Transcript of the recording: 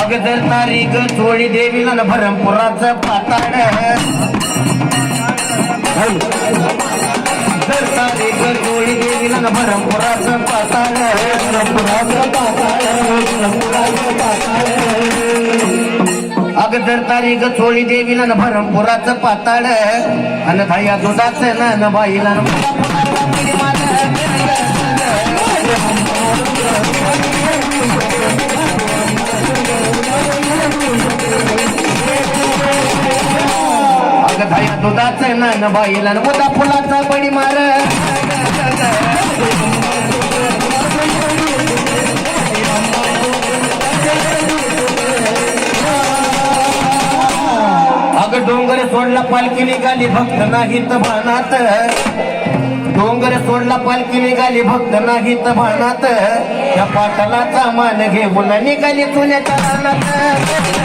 अगदर तारीख चोळी देवीला न भरमपुराचं पाताड जर तारीख चोळी देवीला न भरमपुराचं पाताड भरमपुराचं पाताड भरमपुराचं पाताड अगदर तारीख चोळी देवीला न भरमपुराचं पाताड अन धाया दुधाचं न न बाईला न अगं धाया दुधाचं न बाईला मुदा फुलाचा बडी मार अगं डोंगर सोडला पालखी निघाली भक्त नाहीत भानात. डोंगर सोडला पालखी निघाली भक्त नाहीत भानात. त्या पाटलाचा मान घेऊन निघाली तुझ्याच्या रानात.